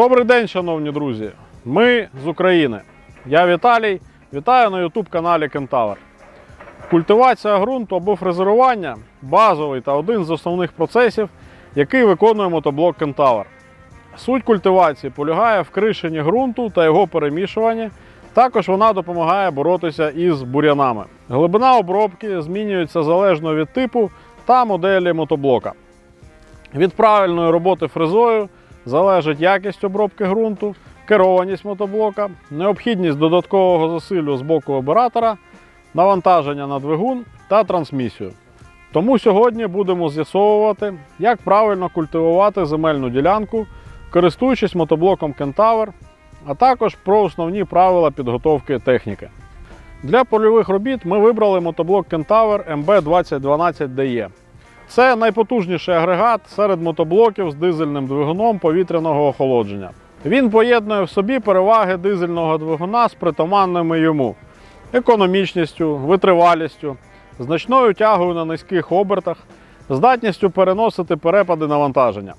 Добрий день, шановні друзі! Ми з України. Я Віталій. Вітаю на YouTube каналі Кентавр. Культивація ґрунту або фрезерування базовий та один з основних процесів, який виконує мотоблок Кентавр. Суть культивації полягає в кришенні ґрунту та його перемішуванні. Також вона допомагає боротися із бур'янами. Глибина обробки змінюється залежно від типу та моделі мотоблока. Від правильної роботи фрезою залежить якість обробки ґрунту, керованість мотоблока, необхідність додаткового засилю з боку оператора, навантаження на двигун та трансмісію. Тому сьогодні будемо з'ясовувати, як правильно культивувати земельну ділянку, користуючись мотоблоком Кентавр, а також про основні правила підготовки техніки. Для польових робіт ми вибрали мотоблок Кентавр MB2012DE. Це найпотужніший агрегат серед мотоблоків з дизельним двигуном повітряного охолодження. Він поєднує в собі переваги дизельного двигуна з притаманними йому економічністю, витривалістю, значною тягою на низьких обертах, здатністю переносити перепади навантаження.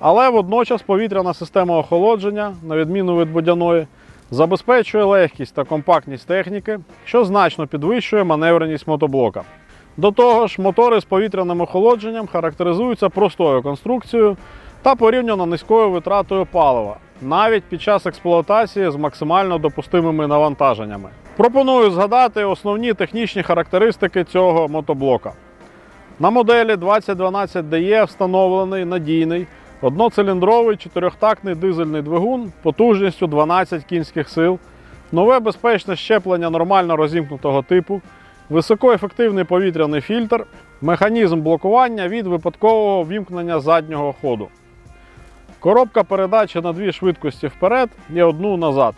Але водночас повітряна система охолодження, на відміну від водяної, забезпечує легкість та компактність техніки, що значно підвищує маневреність мотоблока. До того ж, мотори з повітряним охолодженням характеризуються простою конструкцією та порівняно низькою витратою палива, навіть під час експлуатації з максимально допустимими навантаженнями. Пропоную згадати основні технічні характеристики цього мотоблока. На моделі 2012DE встановлений надійний одноциліндровий чотирьохтактний дизельний двигун потужністю 12 кінських сил, нове безпечне щеплення нормально розімкнутого типу, високоефективний повітряний фільтр, механізм блокування від випадкового вімкнення заднього ходу. Коробка передачі на дві швидкості вперед і одну назад.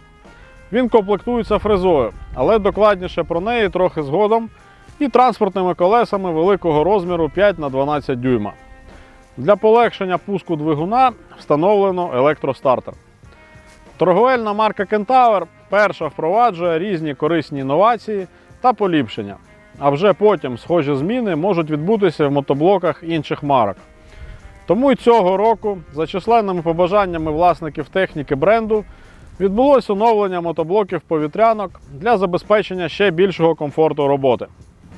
Він комплектується фрезою, але докладніше про неї трохи згодом і транспортними колесами великого розміру 5 на 12 дюйма. Для полегшення пуску двигуна встановлено електростартер. Торговельна марка Кентавр перша впроваджує різні корисні інновації та поліпшення. А вже потім схожі зміни можуть відбутися в мотоблоках інших марок. Тому й цього року, за численними побажаннями власників техніки бренду, відбулось оновлення мотоблоків повітрянок для забезпечення ще більшого комфорту роботи.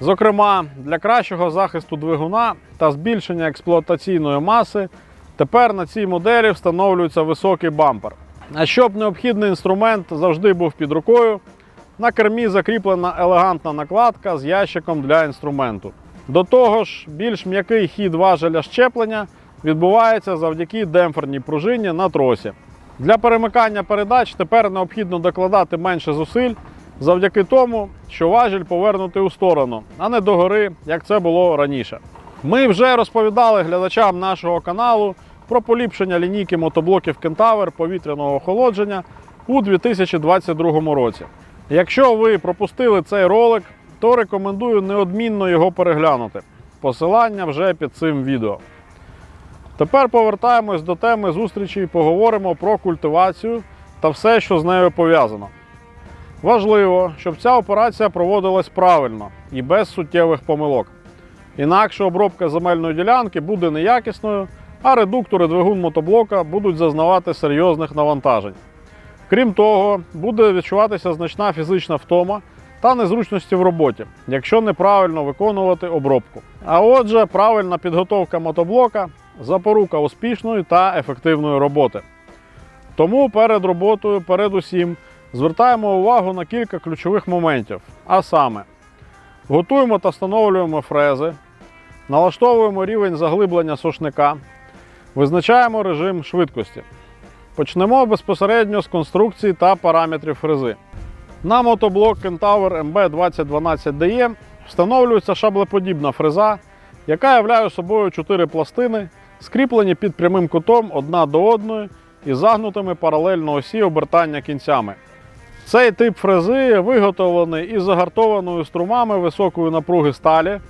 Зокрема, для кращого захисту двигуна та збільшення експлуатаційної маси тепер на цій моделі встановлюється високий бампер. А щоб необхідний інструмент завжди був під рукою, на кермі закріплена елегантна накладка з ящиком для інструменту. До того ж, більш м'який хід важеля щеплення відбувається завдяки демпферній пружині на тросі. Для перемикання передач тепер необхідно докладати менше зусиль завдяки тому, що важіль повернутий у сторону, а не догори, як це було раніше. Ми вже розповідали глядачам нашого каналу про поліпшення лінійки мотоблоків Кентавр повітряного охолодження у 2022 році. Якщо ви пропустили цей ролик, то рекомендую неодмінно його переглянути. Посилання вже під цим відео. Тепер повертаємось до теми зустрічі і поговоримо про культивацію та все, що з нею пов'язано. Важливо, щоб ця операція проводилась правильно і без суттєвих помилок. Інакше обробка земельної ділянки буде неякісною, а редуктори двигун мотоблока будуть зазнавати серйозних навантажень. Крім того, буде відчуватися значна фізична втома та незручності в роботі, якщо неправильно виконувати обробку. А отже, правильна підготовка мотоблока запорука успішної та ефективної роботи. Тому перед роботою, передусім, звертаємо увагу на кілька ключових моментів. А саме, готуємо та встановлюємо фрези, налаштовуємо рівень заглиблення сошника, визначаємо режим швидкості. Почнемо безпосередньо з конструкції та параметрів фрези. На мотоблок Kentaur MB2012DE встановлюється шаблеподібна фреза, яка являє собою 4 пластини, скріплені під прямим кутом одна до одної і загнутими паралельно осі обертання кінцями. Цей тип фрези виготовлений із загартованою струмами високої напруги сталі,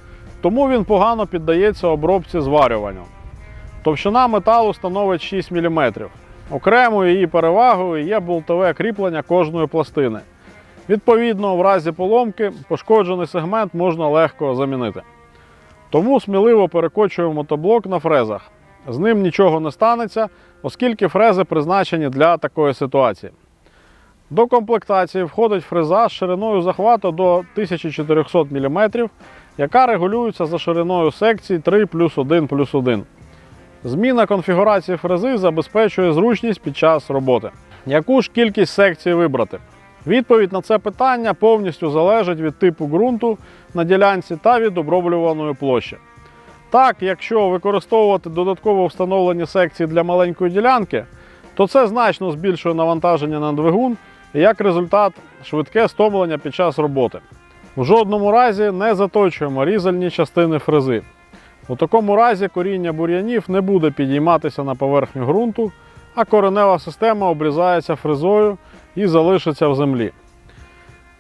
тому він погано піддається обробці зварюванню. Товщина металу становить 6 мм. Окремою її перевагою є болтове кріплення кожної пластини. Відповідно, в разі поломки пошкоджений сегмент можна легко замінити. Тому сміливо перекочуємо мотоблок на фрезах. з ним нічого не станеться, оскільки фрези призначені для такої ситуації. До комплектації входить фреза з шириною захвату до 1400 мм, яка регулюється за шириною секцій 3 плюс 1 плюс 1. Зміна конфігурації фрези забезпечує зручність під час роботи. Яку ж кількість секцій вибрати? Відповідь на це питання повністю залежить від типу ґрунту на ділянці та від оброблюваної площі. Так, якщо використовувати додатково встановлені секції для маленької ділянки, то це значно збільшує навантаження на двигун і як результат швидке стомлення під час роботи. В жодному разі не заточуємо різальні частини фрези. У такому разі коріння бур'янів не буде підійматися на поверхню ґрунту, а коренева система обрізається фрезою і залишиться в землі.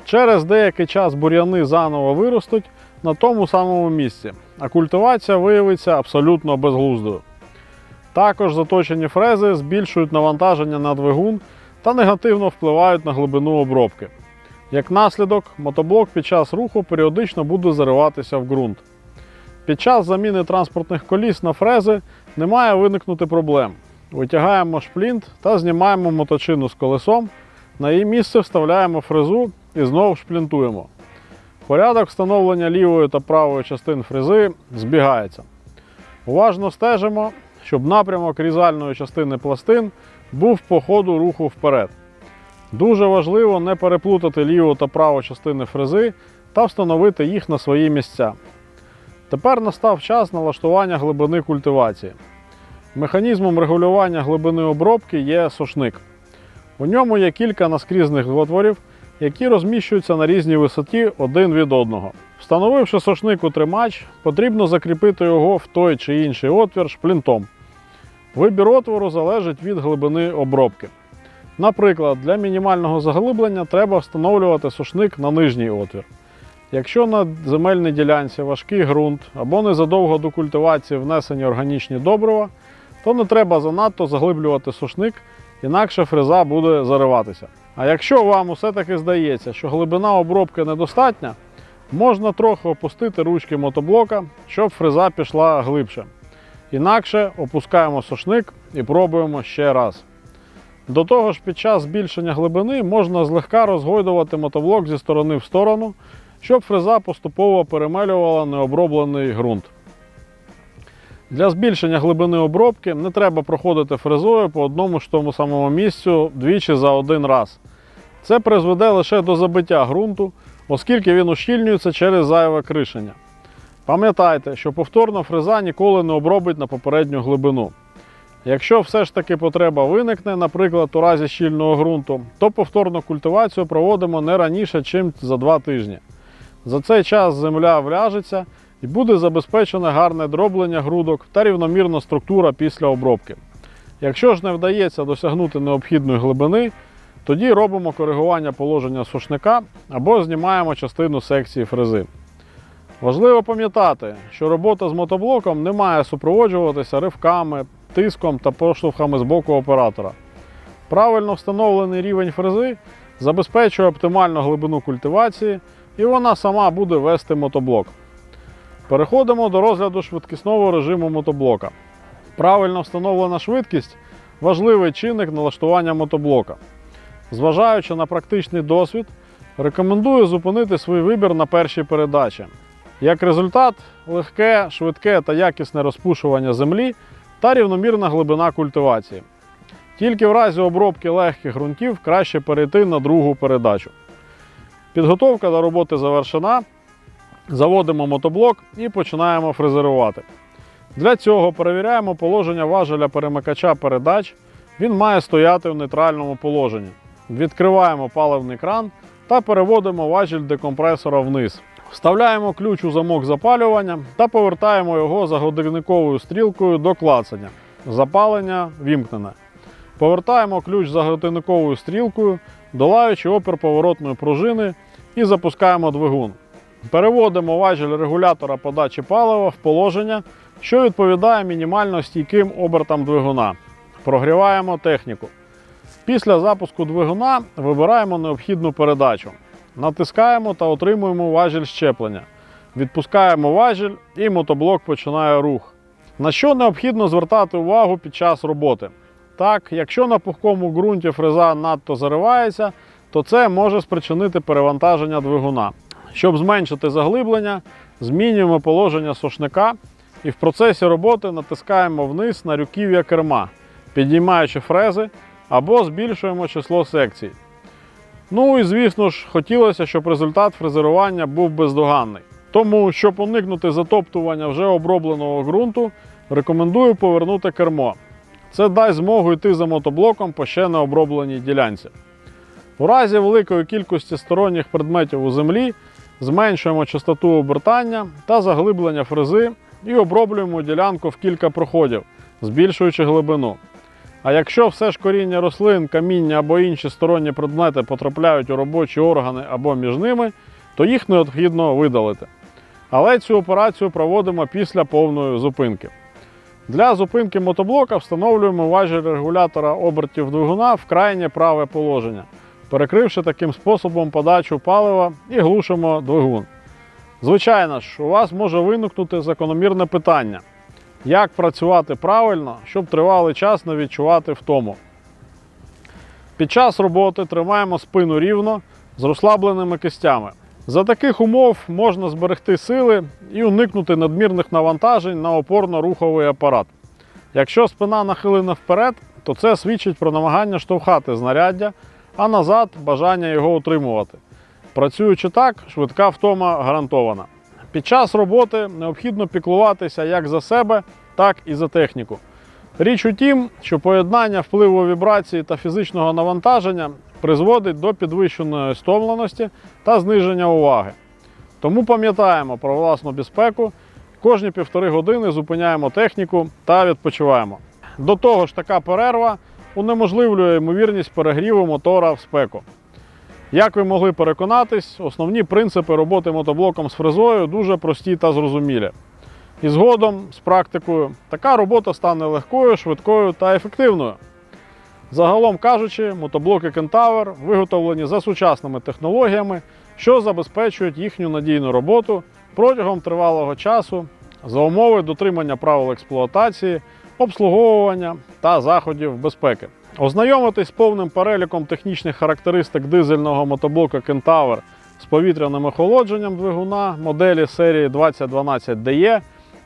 Через деякий час бур'яни заново виростуть на тому самому місці, а культивація виявиться абсолютно безглуздою. Також заточені фрези збільшують навантаження на двигун та негативно впливають на глибину обробки. Як наслідок, мотоблок під час руху періодично буде зариватися в ґрунт. Під час заміни транспортних коліс на фрези не має виникнути проблем. Витягаємо шплінт та знімаємо моточину з колесом, на її місце вставляємо фрезу і знову шплінтуємо. Порядок встановлення лівої та правої частин фрези збігається. Уважно стежимо, щоб напрямок різальної частини пластин був по ходу руху вперед. Дуже важливо не переплутати ліву та праву частини фрези та встановити їх на свої місця. Тепер настав час налаштування глибини культивації. Механізмом регулювання глибини обробки є сошник. У ньому є кілька наскрізних отворів, які розміщуються на різній висоті один від одного. Встановивши сошник у тримач, потрібно закріпити його в той чи інший отвір шплінтом. Вибір отвору залежить від глибини обробки. Наприклад, для мінімального заглиблення треба встановлювати сушник на нижній отвір. Якщо на земельній ділянці важкий ґрунт або незадовго до культивації внесені органічні добрива, то не треба занадто заглиблювати сушник, інакше фреза буде зариватися. А якщо вам усе таки здається, що глибина обробки недостатня, можна трохи опустити ручки мотоблока, щоб фреза пішла глибше. Інакше опускаємо сушник і пробуємо ще раз. До того ж, під час збільшення глибини можна злегка розгойдувати мотоблок зі сторони в сторону, щоб фреза поступово перемелювала необроблений ґрунт. Для збільшення глибини обробки не треба проходити фрезою по одному ж тому самому місцю двічі за один раз. Це призведе лише до забиття ґрунту, оскільки він ущільнюється через зайве кришення. Пам'ятайте, що повторно фреза ніколи не обробить на попередню глибину. Якщо все ж таки потреба виникне, наприклад, у разі щільного ґрунту, то повторну культивацію проводимо не раніше, ніж за 2 тижні. За цей час земля вляжеться і буде забезпечене гарне дроблення грудок та рівномірна структура після обробки. Якщо ж не вдається досягнути необхідної глибини, тоді робимо коригування положення сушника або знімаємо частину секції фрези. Важливо пам'ятати, що робота з мотоблоком не має супроводжуватися ривками, тиском та поштовхами з боку оператора. Правильно встановлений рівень фрези забезпечує оптимальну глибину культивації і вона сама буде вести мотоблок. Переходимо до розгляду швидкісного режиму мотоблока. Правильно встановлена швидкість важливий чинник налаштування мотоблока. Зважаючи на практичний досвід, рекомендую зупинити свій вибір на першій передачі. Як результат, легке, швидке та якісне розпушування землі та рівномірна глибина культивації. Тільки в разі обробки легких ґрунтів краще перейти на другу передачу. Підготовка до роботи завершена. Заводимо мотоблок і починаємо фрезерувати. Для цього перевіряємо положення важеля перемикача передач. Він має стояти в нейтральному положенні. Відкриваємо паливний кран та переводимо важіль декомпресора вниз. Вставляємо ключ у замок запалювання та повертаємо його за годинниковою стрілкою до клацання. Запалення вімкнене. Повертаємо ключ за годинниковою стрілкою, долаючи опір поворотної пружини і запускаємо двигун. Переводимо важіль регулятора подачі палива в положення, що відповідає мінімально стійким обертам двигуна. Прогріваємо техніку. Після запуску двигуна вибираємо необхідну передачу. Натискаємо та отримуємо важіль щеплення. Відпускаємо важіль і мотоблок починає рух. На що необхідно звертати увагу під час роботи? Так, якщо на пухкому ґрунті фреза надто заривається, то це може спричинити перевантаження двигуна. Щоб зменшити заглиблення, змінюємо положення сошника і в процесі роботи натискаємо вниз на руків'я керма, підіймаючи фрези або збільшуємо число секцій. Ну і звісно ж, хотілося, щоб результат фрезерування був бездоганний. Тому, щоб уникнути затоптування вже обробленого ґрунту, рекомендую повернути кермо. Це дасть змогу йти за мотоблоком по ще не обробленій ділянці. У разі великої кількості сторонніх предметів у землі зменшуємо частоту обертання та заглиблення фрези і оброблюємо ділянку в кілька проходів, збільшуючи глибину. А якщо все ж коріння рослин, каміння або інші сторонні предмети потрапляють у робочі органи або між ними, то їх необхідно видалити. Але цю операцію проводимо після повної зупинки. Для зупинки мотоблока встановлюємо важіль регулятора обертів двигуна в крайнє праве положення, перекривши таким способом подачу палива і глушимо двигун. Звичайно ж, у вас може виникнути закономірне питання, як працювати правильно, щоб тривалий час не відчувати втому. Під час роботи тримаємо спину рівно з розслабленими кистями. За таких умов можна зберегти сили і уникнути надмірних навантажень на опорно-руховий апарат. Якщо спина нахилена вперед, то це свідчить про намагання штовхати знаряддя, а назад бажання його утримувати. Працюючи так, швидка втома гарантована. Під час роботи необхідно піклуватися як за себе, так і за техніку. Річ у тім, що поєднання впливу вібрації та фізичного навантаження призводить до підвищеної стомленості та зниження уваги. Тому пам'ятаємо про власну безпеку, кожні півтори години зупиняємо техніку та відпочиваємо. До того ж, така перерва унеможливлює ймовірність перегріву мотора в спеку. Як ви могли переконатись, основні принципи роботи мотоблоком з фрезою дуже прості та зрозумілі. І згодом, з практикою, така робота стане легкою, швидкою та ефективною. Загалом кажучи, мотоблоки Кентавр виготовлені за сучасними технологіями, що забезпечують їхню надійну роботу протягом тривалого часу за умови дотримання правил експлуатації, обслуговування та заходів безпеки. Ознайомитись з повним переліком технічних характеристик дизельного мотоблока Кентавр з повітряним охолодженням двигуна моделі серії 2012DE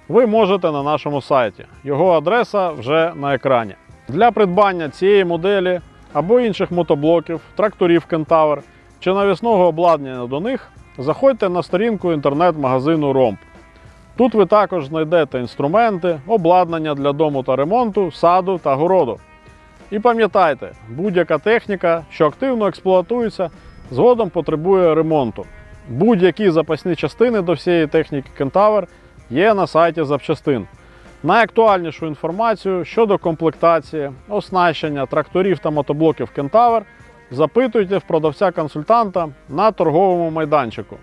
ви можете на нашому сайті. Його адреса вже на екрані. Для придбання цієї моделі або інших мотоблоків, тракторів Кентавр чи навісного обладнання до них заходьте на сторінку інтернет-магазину Ромп. Тут ви також знайдете інструменти, обладнання для дому та ремонту, саду та городу. І пам'ятайте, будь-яка техніка, що активно експлуатується, згодом потребує ремонту. Будь-які запасні частини до всієї техніки Кентавр є на сайті запчастин. Найактуальнішу інформацію щодо комплектації, оснащення тракторів та мотоблоків Кентавр запитуйте в продавця-консультанта на торговому майданчику.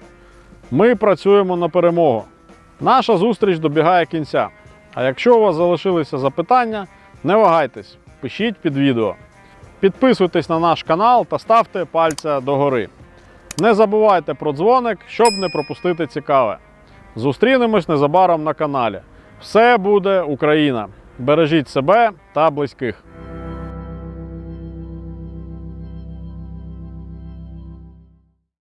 Ми працюємо на перемогу. Наша зустріч добігає кінця. А якщо у вас залишилися запитання, не вагайтесь, пишіть під відео. Підписуйтесь на наш канал та ставте пальця догори. Не забувайте про дзвоник, щоб не пропустити цікаве. Зустрінемось незабаром на каналі. Все буде Україна! Бережіть себе та близьких.